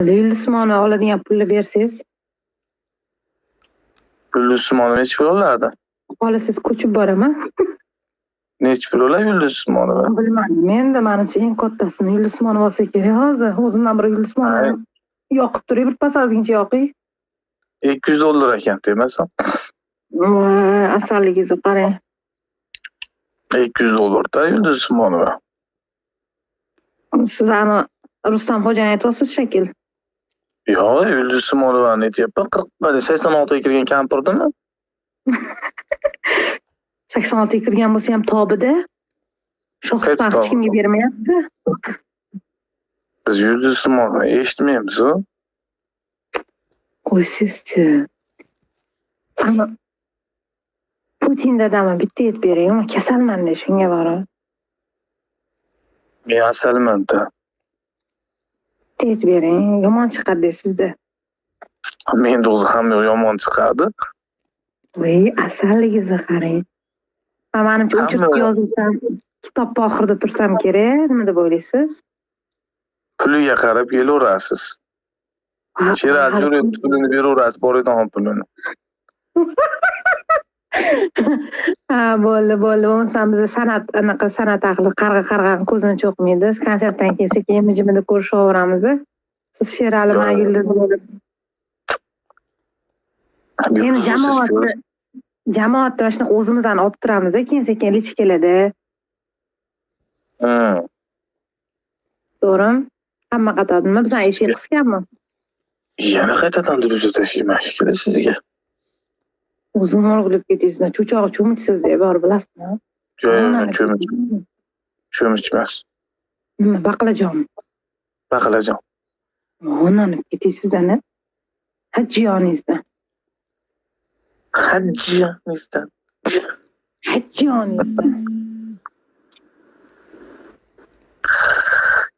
yulduz usmonova oladigan pulni bersangiz Yulduz Usmonova nechi pul oladi? xohlasangiz ko'chib boraman Nechi pul oladi Yulduz Usmonova? bilmadim menda manimcha eng kattasini yulduz usmonova olsa kerak hozir o'zimdan bir yulduz usmonova yoqib turay bir pasazgincha yoqing 200 dollar ekan demasam. asalligingizni qarang 200 dollarda Yulduz Usmonova. siz rustam xo'jani aytyapsiz shekil Yo, Yulduz Simorova netyapman qirq sakson oltiga kirgan kampirdimi sakson oltiga kirgan bo'lsa ham tobida shohruh hech kimga bermayapti biz yulduz simorova eshitmaymiz u qo'ysizchi putin dadama bitta et beringmi kasalmanda shunga borib men asalmanda aytib bering yomon chiqadi deysizda Menda o'zi hamma yomon chiqadi. voy asalligingizni qarang man manimcha o'chirtib yozilsam kitobni oxirida tursam kerak nima deb o'ylaysiz Puliga qarab kelaverasiz. Yurib pulini beraverasiz, boradigan pulini. ha bo'ldi bo'ldi. Bo'lmasam biza san'at anaqa san'at ahli qarg'a qarg'ani ko'zini cho'qmaydi. Konsertdan keyin sekin jimida ko'rishaveramiz. Siz sherali Yo'q. yulduz bo'lib endi jamoatni jamoatni mana shunaqa o'zimizdan olib turamiz keyin sekin lich keladi to'g'rimi hamma qator nima bizani eshik qisganmi Yana qaytadan shekilli sizga. O'zim o'rgilib ketaysiz cho'chog'i cho'michsizda bor bilasizmi Yo'q, cho'mich, cho'mich emas. nima baqlajonmi Baqlajon. onanib ketaysizda hajjiyoningizdan Hajjiyamizdan. hajjiyoningizdan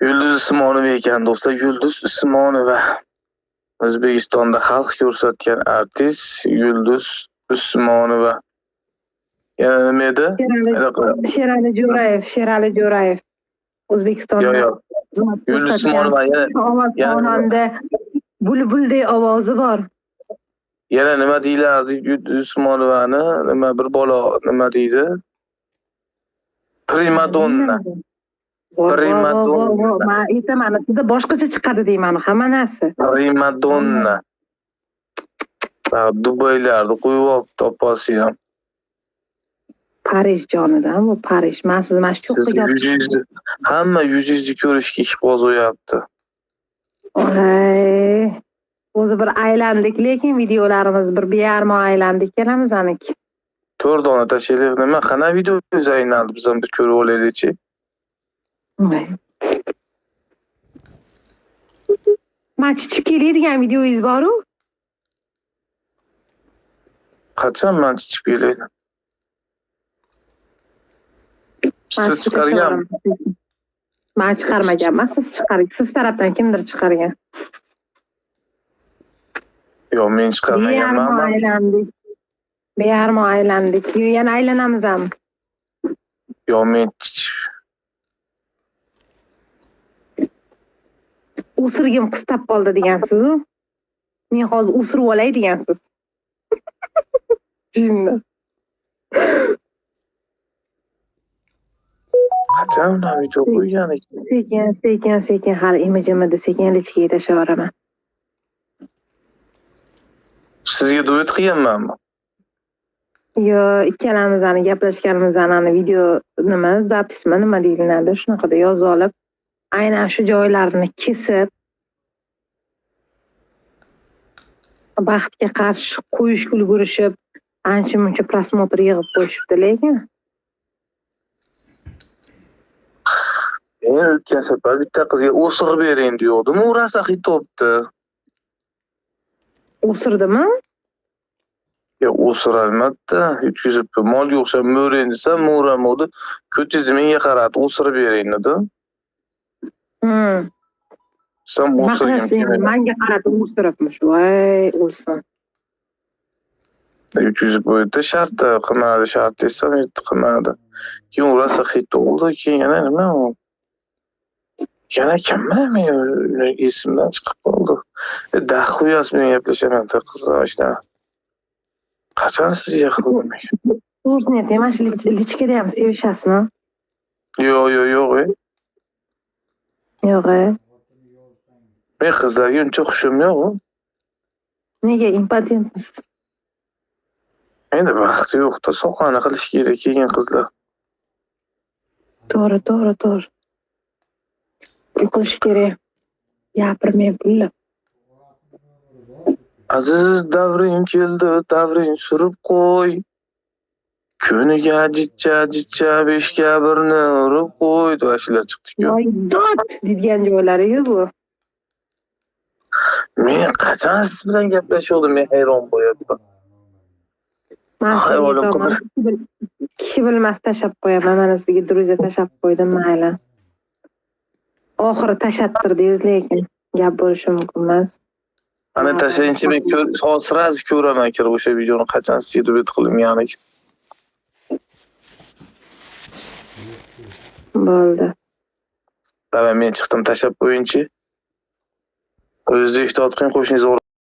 Yulduz Usmonova ekan do'stlar, Yulduz Usmonova. O'zbekistonda xalq ko'rsatgan artist Yulduz Usmonova. Yana nima edi? Sherali Jo'rayev, Sherali Jo'rayev. O'zbekistonda Yo'q, yo'q. Yulduz Usmonova xonanda bulbuldek ovozi bor. yana nima deylardi Yulduz Usmonovani? Nima bir bola nima deydi? Primadonna. Primadonna. Man aytaman, sizda boshqacha chiqadi deyman hamma narsa. Primadonna. Ha, Dubaylarda qo'yib olibdi opasi ham. Parij jonidan bu Parij. Men sizni mana shu yuz yuzni hamma yuz yuzni ko'rishga ish qo'zg'ayapti. Oy. O'zi bir aylandik, lekin videolarimiz bir bearmo aylandik kelamiz anik. To'rt dona tashlaylik nima? Qana video zaynaldi biz ham bir ko'rib olaylikchi. Voy. Man chichib keladigan videoyingiz boru? Kelaydi? Man Siz chiqargan Man chiqarmaganman, siz chiqaring. Siz tarafdan kimdir chiqargan. yo'q men chiqarmaganman. aylandik. Bearmo aylandik. Yana aylanamiz ham. Yo'q men O'sirgim qistab qoldi degansiz-u. Men hozir o'sirib olay degansiz. Jinni. qachon video qo'ygan ekan? Sekin, sekin, sekin hali imijimidi sekin ichkiga tashlayveraman. Sizga duet qilganmanmi? Yo, ikkalamizni gaplashganimizni video nima, zapismi nima deyiladi, shunaqada yozib olib, aynan shu joylarini kesib baxtga qarshi qo'yishga ulgurishib, ancha muncha prosmotr yig'ib qo'yishibdi, lekin Men o'tgan safar bitta qizga o'sirib bering degandim, u rosa xitobdi. o'sirdimi? Ya o'sirolmadida, yutkizib molga o'xshab mo'rayin desam, mo'ramadi. Ko'chingizni menga qaradi, o'sirib bering dedi. O'sirgim kelmadi. manga qarab o'stiribmish. Voy, o'lsin. Yutkizib qo'ydi shartta qilmadi shart desam qilmadi keyin u rosa hit oldi keyin yana nima u? Yana kim bilaman esimdan chiqib qoldi. Bo'ldi E, dax uyasi bilan gaplashaman ta qizim ishda qachon qildim to'g'risini ayting mana shu lich- lichkada ham sevishasizmi? Yo'q yo'q yo'q e. yo'q e. Men qizlarga uncha hushim yo'q nega impotentmisiz endi vaqti yo'qda qilish kerak keyin qizlar. To'g'ri to'g'ri to'g'ri. Qilish kerak. Gapirmay pulla aziz davring keldi davring surib qo'y. Kuniga jichcha jichcha beshga birni urib qo'y. Deb ashula chiqdiku voy dod deydigan joylari-yu bu. Men qachon siz bilan gaplashuvdim men hayron bo'lyapman man sizga Hayolim aytaman, kishi bil- kishi bilmas tashlab qo'yaman mana sizga druziya tashlab qo'ydim mayli oxiri tashlattirdingiz lekin gap bo'lishi mumkin emas ana tashlayinchi men sразу ko'raman kirib o'sha videoni qachon sizga duet qilinganini bo'ldi davay men chiqdim tashlab qo'yingchi o'zingiz ehtiyot qiling qo'shningiz